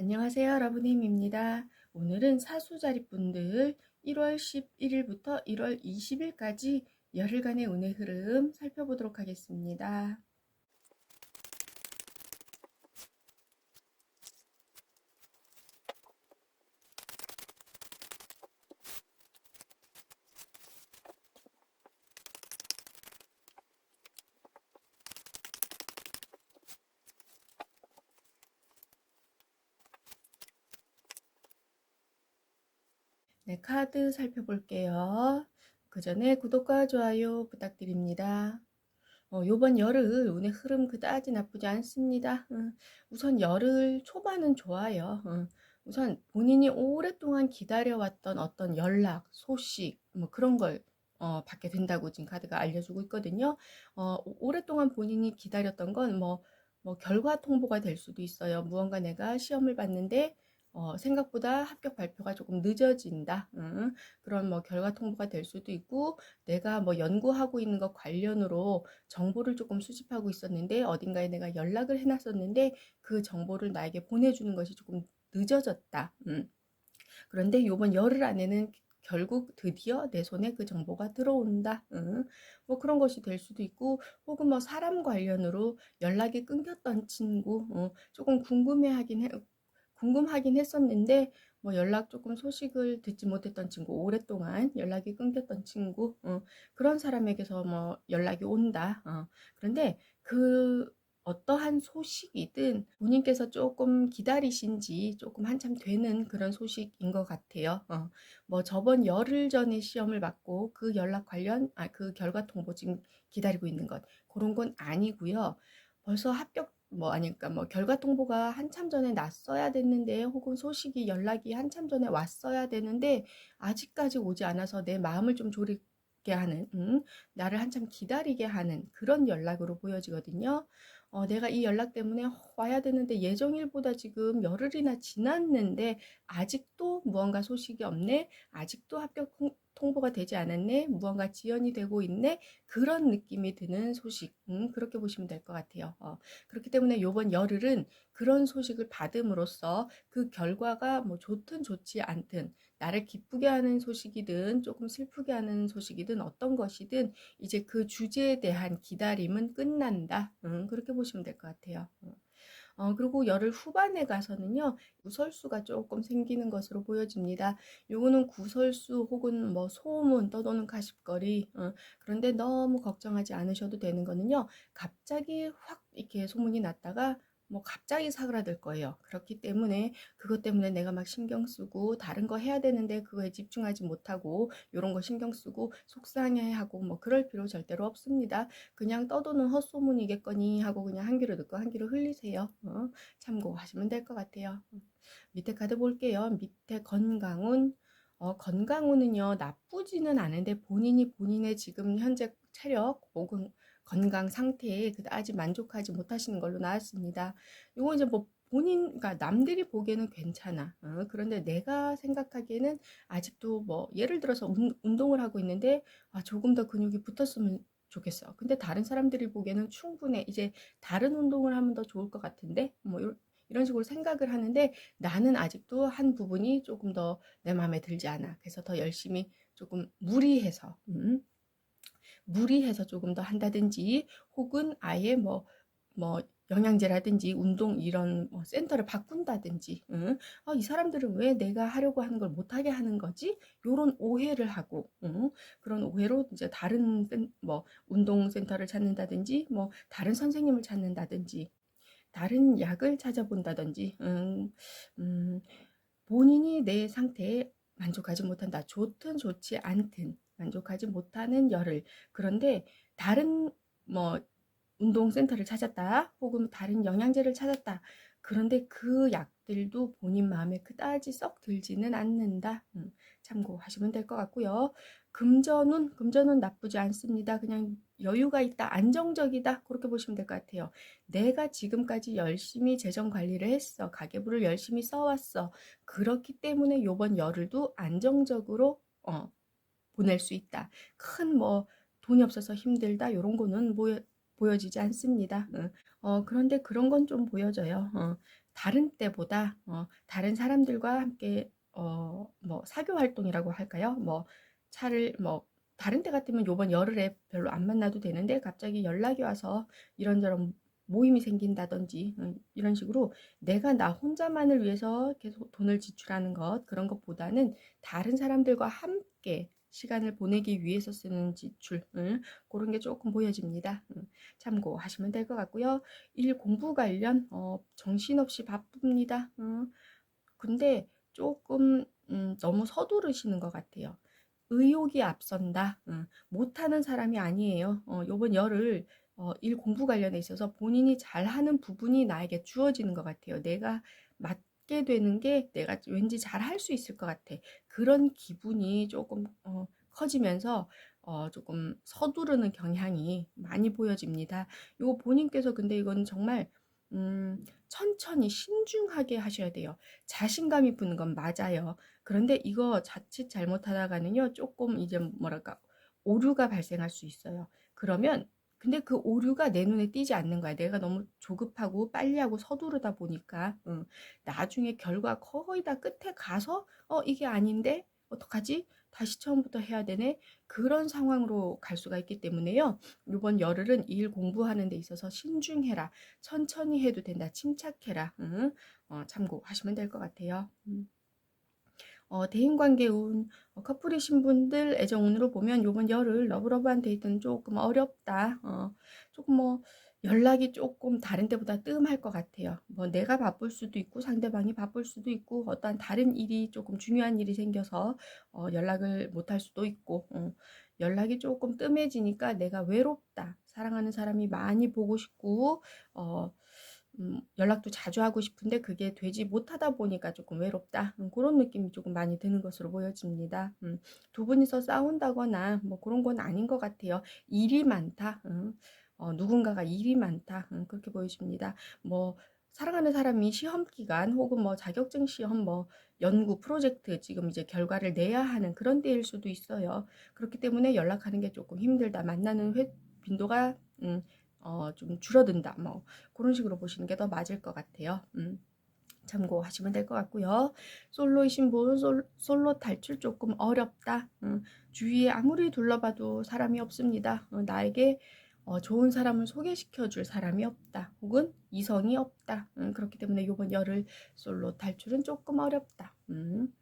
안녕하세요. 여러분님입니다. 오늘은 사수자리분들 1월 11일부터 1월 20일까지 열흘간의 운의 흐름 살펴보도록 하겠습니다. 네, 카드 살펴볼게요. 그 전에 구독과 좋아요 부탁드립니다. 어, 요번 열흘 운의 흐름 그다지 나쁘지 않습니다. 어, 우선 열흘 초반은 좋아요. 어, 우선 본인이 오랫동안 기다려왔던 어떤 연락, 소식, 뭐 그런 걸 어, 받게 된다고 지금 카드가 알려주고 있거든요. 어, 오랫동안 본인이 기다렸던 건 뭐, 뭐 결과 통보가 될 수도 있어요. 무언가 내가 시험을 봤는데 어, 생각보다 합격 발표가 조금 늦어진다. 음, 그런 뭐 결과 통보가 될 수도 있고 내가 뭐 연구하고 있는 것 관련으로 정보를 조금 수집하고 있었는데 어딘가에 내가 연락을 해놨었는데 그 정보를 나에게 보내주는 것이 조금 늦어졌다. 음. 그런데 요번 열흘 안에는 결국 드디어 내 손에 그 정보가 들어온다. 응. 뭐 그런 것이 될 수도 있고, 혹은 뭐 사람 관련으로 연락이 끊겼던 친구, 어, 조금 궁금해하긴 해, 궁금하긴 했었는데 뭐 연락 조금 소식을 듣지 못했던 친구 오랫동안 연락이 끊겼던 친구 어, 그런 사람에게서 뭐 연락이 온다 어, 그런데 그 어떠한 소식이든 본인께서 조금 기다리신 지 조금 한참 되는 그런 소식인 것 같아요. 어, 뭐 저번 열흘 전에 시험을 받고 그 연락 관련 아 그 결과 통보 지금 기다리고 있는 것 그런 건 아니고요. 벌써 합격 뭐 아니까 뭐 결과 통보가 한참 전에 났어야 됐는데 혹은 소식이 연락이 한참 전에 왔어야 되는데 아직까지 오지 않아서 내 마음을 좀 졸이게 하는 음, 나를 한참 기다리게 하는 그런 연락으로 보여지거든요. 어, 내가 이 연락 때문에 와야 되는데 예정일보다 지금 열흘이나 지났는데 아직도 무언가 소식이 없네. 아직도 합격 통보가 되지 않았네. 무언가 지연이 되고 있네. 그런 느낌이 드는 소식. 음, 그렇게 보시면 될 것 같아요. 어, 그렇기 때문에 이번 열흘은 그런 소식을 받음으로써 그 결과가 뭐 좋든 좋지 않든 나를 기쁘게 하는 소식이든 조금 슬프게 하는 소식이든 어떤 것이든 이제 그 주제에 대한 기다림은 끝난다. 음, 그렇게 보시면 될 것 같아요. 어. 어, 그리고 열흘 후반에 가서는요, 구설수가 조금 생기는 것으로 보여집니다. 요거는 구설수 혹은 뭐 소문 떠도는 가십거리, 어, 그런데 너무 걱정하지 않으셔도 되는 거는요, 갑자기 확 이렇게 소문이 났다가 뭐 갑자기 사그라들 거예요. 그렇기 때문에 그것 때문에 내가 막 신경 쓰고 다른 거 해야 되는데 그거에 집중하지 못하고 이런 거 신경 쓰고 속상해하고 뭐 그럴 필요 절대로 없습니다. 그냥 떠도는 헛소문이겠거니 하고 그냥 한 귀로 듣고 한 귀로 흘리세요. 어? 참고하시면 될 것 같아요. 밑에 카드 볼게요. 밑에 건강운 어, 건강운은요 나쁘지는 않은데 본인이 본인의 지금 현재 체력 혹은 건강 상태에 그다지 만족하지 못하시는 걸로 나왔습니다. 이거 이제 뭐 본인, 그러니까 남들이 보기에는 괜찮아. 어, 그런데 내가 생각하기에는 아직도 뭐 예를 들어서 운, 운동을 하고 있는데 아, 조금 더 근육이 붙었으면 좋겠어. 근데 다른 사람들이 보기에는 충분해. 이제 다른 운동을 하면 더 좋을 것 같은데 뭐 이런 식으로 생각을 하는데 나는 아직도 한 부분이 조금 더 내 마음에 들지 않아. 그래서 더 열심히 조금 무리해서 음, 무리해서 조금 더 한다든지 혹은 아예 뭐, 뭐, 영양제라든지 운동 이런 뭐 센터를 바꾼다든지 응? 아, 이 사람들은 왜 내가 하려고 하는 걸 못하게 하는 거지? 요런 오해를 하고 응? 그런 오해로 이제 다른 뭐 운동 센터를 찾는다든지 뭐 다른 선생님을 찾는다든지 다른 약을 찾아본다든지 음, 음, 본인이 내 상태에 만족하지 못한다. 좋든 좋지 않든 만족하지 못하는 열을. 그런데 다른 뭐 운동센터를 찾았다 혹은 다른 영양제를 찾았다. 그런데 그 약들도 본인 마음에 그다지 썩 들지는 않는다. 음, 참고하시면 될 것 같고요. 금전운 금전운 나쁘지 않습니다. 그냥 여유가 있다 안정적이다. 그렇게 보시면 될 것 같아요. 내가 지금까지 열심히 재정 관리를 했어 가계부를 열심히 써왔어. 그렇기 때문에 요번 열흘도 안정적으로 어, 보낼 수 있다. 큰 뭐 돈이 없어서 힘들다 이런 거는 보여, 보여지지 않습니다. 어, 그런데 그런 건 좀 보여져요. 어, 다른 때보다 어, 다른 사람들과 함께 어, 뭐 사교 활동이라고 할까요? 뭐 차를 뭐 다른 때 같으면 요번 열흘에 별로 안 만나도 되는데 갑자기 연락이 와서 이런저런 모임이 생긴다든지 음, 이런 식으로 내가 나 혼자만을 위해서 계속 돈을 지출하는 것 그런 것보다는 다른 사람들과 함께 시간을 보내기 위해서 쓰는 지출 음, 그런 게 조금 보여집니다. 음, 참고하시면 될 것 같고요. 일 공부 관련 어, 정신없이 바쁩니다. 음, 근데 조금 음, 너무 서두르시는 것 같아요. 의욕이 앞선다. 음, 못하는 사람이 아니에요. 어, 요번 열을 어, 일 공부 관련해 있어서 본인이 잘하는 부분이 나에게 주어지는 것 같아요. 내가 맡 게 되는 게 내가 왠지 잘 할 수 있을 것 같아. 그런 기분이 조금 어, 커지면서 어, 조금 서두르는 경향이 많이 보여집니다. 요 본인께서 근데 이건 정말 음, 천천히 신중하게 하셔야 돼요. 자신감이 붙는 건 맞아요. 그런데 이거 자칫 잘못하다가는요, 조금 이제 뭐랄까, 오류가 발생할 수 있어요. 그러면, 근데 그 오류가 내 눈에 띄지 않는 거야. 내가 너무 조급하고 빨리 하고 서두르다 보니까, 응. 나중에 결과 거의 다 끝에 가서, 어, 이게 아닌데? 어떡하지? 다시 처음부터 해야 되네. 그런 상황으로 갈 수가 있기 때문에요. 이번 열흘은 일 공부하는 데 있어서 신중해라. 천천히 해도 된다. 침착해라. 응? 어, 참고하시면 될 것 같아요. 음. 어, 대인관계 운, 어, 커플이신 분들 애정운으로 보면 요번 열흘 러브러브한 데이트는 조금 어렵다. 어, 조금 뭐 연락이 조금 다른 때보다 뜸할 것 같아요. 뭐 내가 바쁠 수도 있고 상대방이 바쁠 수도 있고 어떠한 다른 일이 조금 중요한 일이 생겨서 어, 연락을 못 할 수도 있고 어, 연락이 조금 뜸해지니까 내가 외롭다. 사랑하는 사람이 많이 보고 싶고 어, 음, 연락도 자주 하고 싶은데 그게 되지 못하다 보니까 조금 외롭다. 음, 그런 느낌이 조금 많이 드는 것으로 보여집니다. 음, 두 분이서 싸운다거나 뭐 그런 건 아닌 것 같아요. 일이 많다. 음, 어, 누군가가 일이 많다. 음, 그렇게 보여집니다. 뭐 사랑하는 사람이 시험 기간 혹은 뭐 자격증 시험 뭐 연구 프로젝트 지금 이제 결과를 내야 하는 그런 때일 수도 있어요. 그렇기 때문에 연락하는 게 조금 힘들다. 만나는 회, 빈도가 음, 어, 좀 줄어든다. 뭐 그런 식으로 보시는 게 더 맞을 것 같아요. 음. 참고하시면 될 것 같고요. 솔로이신 분 솔, 솔로 탈출 조금 어렵다. 음, 주위에 아무리 둘러봐도 사람이 없습니다. 어, 나에게 어, 좋은 사람을 소개시켜 줄 사람이 없다. 혹은 이성이 없다. 음, 그렇기 때문에 이번 열흘 솔로 탈출은 조금 어렵다. 음.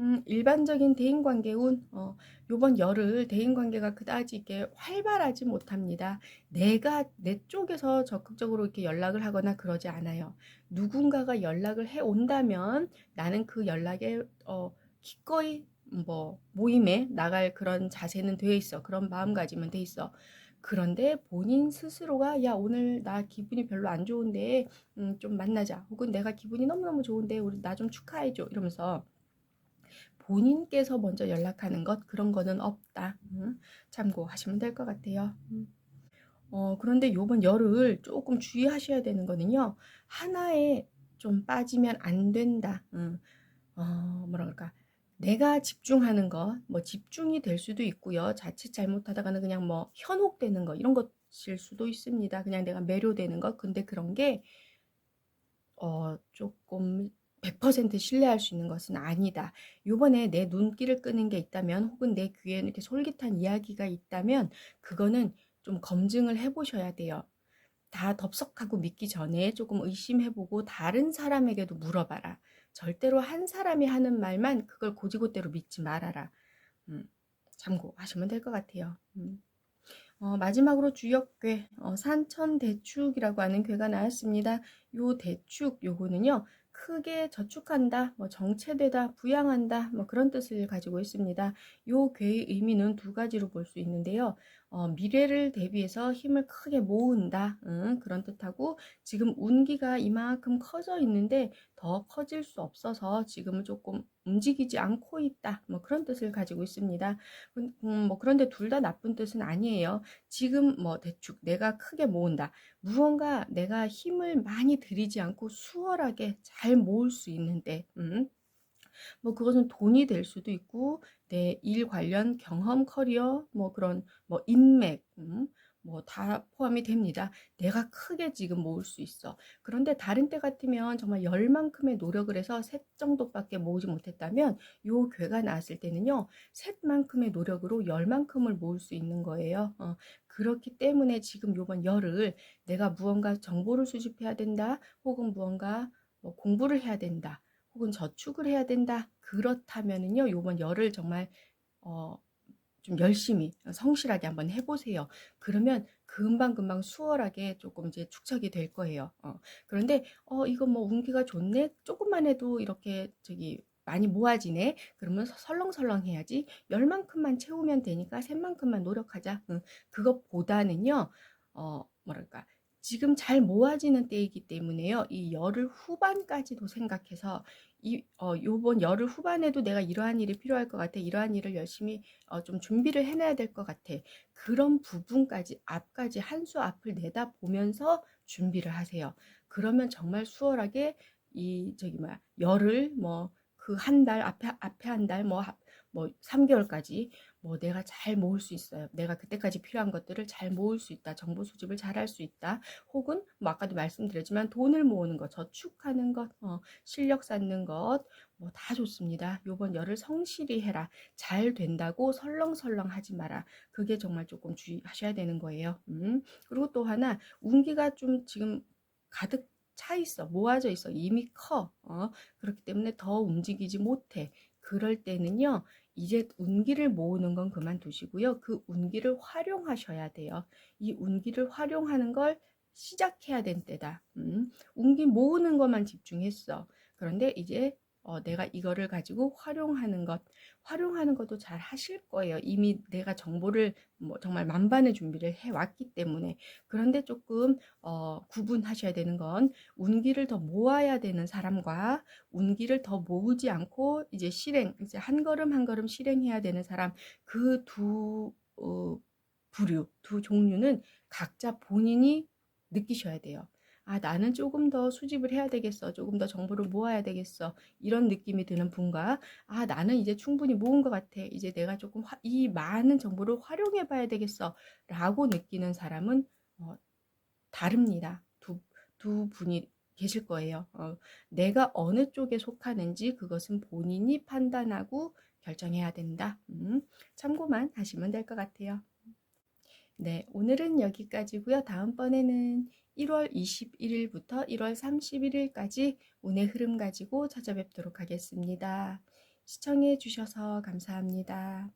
음, 일반적인 대인관계 운, 어, 요번 열흘 대인관계가 그다지 이렇게 활발하지 못합니다. 내가 내 쪽에서 적극적으로 이렇게 연락을 하거나 그러지 않아요. 누군가가 연락을 해 온다면 나는 그 연락에, 어, 기꺼이 뭐 모임에 나갈 그런 자세는 돼 있어. 그런 마음가짐은 돼 있어. 그런데 본인 스스로가 야 오늘 나 기분이 별로 안 좋은데 음, 좀 만나자 혹은 내가 기분이 너무너무 좋은데 우리 나 좀 축하해줘 이러면서 본인께서 먼저 연락하는 것 그런 거는 없다. 음, 참고하시면 될 것 같아요. 음. 어, 그런데 요번 열흘 조금 주의하셔야 되는 거는요. 하나에 좀 빠지면 안 된다. 음, 어, 그럴까. 내가 집중하는 것, 뭐 집중이 될 수도 있고요. 자칫 잘못하다가는 그냥 뭐 현혹되는 거, 이런 것일 수도 있습니다. 그냥 내가 매료되는 것. 근데 그런 게, 어, 조금 100% 신뢰할 수 있는 것은 아니다. 요번에 내 눈길을 끄는 게 있다면 혹은 내 귀에 이렇게 솔깃한 이야기가 있다면 그거는 좀 검증을 해 보셔야 돼요. 다 덥석하고 믿기 전에 조금 의심해보고 다른 사람에게도 물어봐라. 절대로 한 사람이 하는 말만 그걸 고지고대로 믿지 말아라. 음, 참고하시면 될 것 같아요. 음. 어, 마지막으로 주역괴, 어, 산천대축이라고 하는 괴가 나왔습니다. 요 대축, 요거는요, 크게 저축한다, 뭐 정체되다, 부양한다, 뭐 그런 뜻을 가지고 있습니다. 요 괴의 의미는 두 가지로 볼 수 있는데요. 어, 미래를 대비해서 힘을 크게 모은다. 응, 그런 뜻하고 지금 운기가 이만큼 커져 있는데 더 커질 수 없어서 지금은 조금 움직이지 않고 있다. 뭐 그런 뜻을 가지고 있습니다. 음, 뭐 그런데 둘 다 나쁜 뜻은 아니에요. 지금 뭐 대충 내가 크게 모은다. 무언가 내가 힘을 많이 들이지 않고 수월하게 잘 모을 수 있는데 음, 뭐 그것은 돈이 될 수도 있고 내 일 관련 경험 커리어 뭐 그런 뭐 인맥 음, 뭐다 포함이 됩니다. 내가 크게 지금 모을 수 있어. 그런데 다른 때 같으면 정말 열만큼의 노력을 해서 셋 정도밖에 모으지 못했다면 요 괴가 나왔을 때는요. 셋만큼의 노력으로 열만큼을 모을 수 있는 거예요. 어, 그렇기 때문에 지금 요번 열을 내가 무언가 정보를 수집해야 된다. 혹은 무언가 뭐 공부를 해야 된다. 혹은 저축을 해야 된다. 그렇다면은요. 요번 열을 정말 어, 좀 열심히 성실하게 한번 해보세요. 그러면 금방 금방 수월하게 조금 이제 축적이 될 거예요. 어, 그런데 어 이거 뭐 운기가 좋네. 조금만 해도 이렇게 저기 많이 모아지네. 그러면 설렁설렁 해야지. 열만큼만 채우면 되니까 셋만큼만 노력하자. 응. 그것보다는요. 어 뭐랄까 지금 잘 모아지는 때이기 때문에요. 이 열흘 후반까지도 생각해서 이 어, 요번 열흘 후반에도 내가 이러한 일이 필요할 것 같아. 이러한 일을 열심히 어, 좀 준비를 해놔야 될 것 같아. 그런 부분까지 앞까지 한 수 앞을 내다 보면서 준비를 하세요. 그러면 정말 수월하게 이 저기 뭐야 열흘 뭐 그 한 달 앞에 앞에 한 달 뭐 뭐 3개월까지 뭐 내가 잘 모을 수 있어요. 내가 그때까지 필요한 것들을 잘 모을 수 있다. 정보 수집을 잘 할 수 있다. 혹은 뭐 아까도 말씀드렸지만 돈을 모으는 것, 저축하는 것, 어, 실력 쌓는 것, 뭐 다 좋습니다. 요번 열을 성실히 해라. 잘 된다고 설렁설렁 하지 마라. 그게 정말 조금 주의하셔야 되는 거예요. 음. 그리고 또 하나 운기가 좀 지금 가득 차 있어. 모아져 있어. 이미 커. 어, 그렇기 때문에 더 움직이지 못해. 그럴 때는요. 이제 운기를 모으는 건 그만두시고요. 그 운기를 활용하셔야 돼요. 이 운기를 활용하는 걸 시작해야 된 때다. 음, 운기 모으는 것만 집중했어. 그런데 이제 어, 내가 이거를 가지고 활용하는 것, 활용하는 것도 잘 하실 거예요. 이미 내가 정보를 뭐 정말 만반의 준비를 해왔기 때문에. 그런데 조금 어, 구분하셔야 되는 건 운기를 더 모아야 되는 사람과 운기를 더 모으지 않고 이제 실행, 이제 한 걸음 한 걸음 실행해야 되는 사람 그 두 어, 부류, 두 종류는 각자 본인이 느끼셔야 돼요. 아, 나는 조금 더 수집을 해야 되겠어. 조금 더 정보를 모아야 되겠어. 이런 느낌이 드는 분과, 아, 나는 이제 충분히 모은 것 같아. 이제 내가 조금 화, 이 많은 정보를 활용해 봐야 되겠어. 라고 느끼는 사람은, 어, 다릅니다. 두, 두 분이 계실 거예요. 어, 내가 어느 쪽에 속하는지 그것은 본인이 판단하고 결정해야 된다. 음, 참고만 하시면 될 것 같아요. 네, 오늘은 여기까지고요. 다음번에는 1월 21일부터 1월 31일까지 운의 흐름 가지고 찾아뵙도록 하겠습니다. 시청해 주셔서 감사합니다.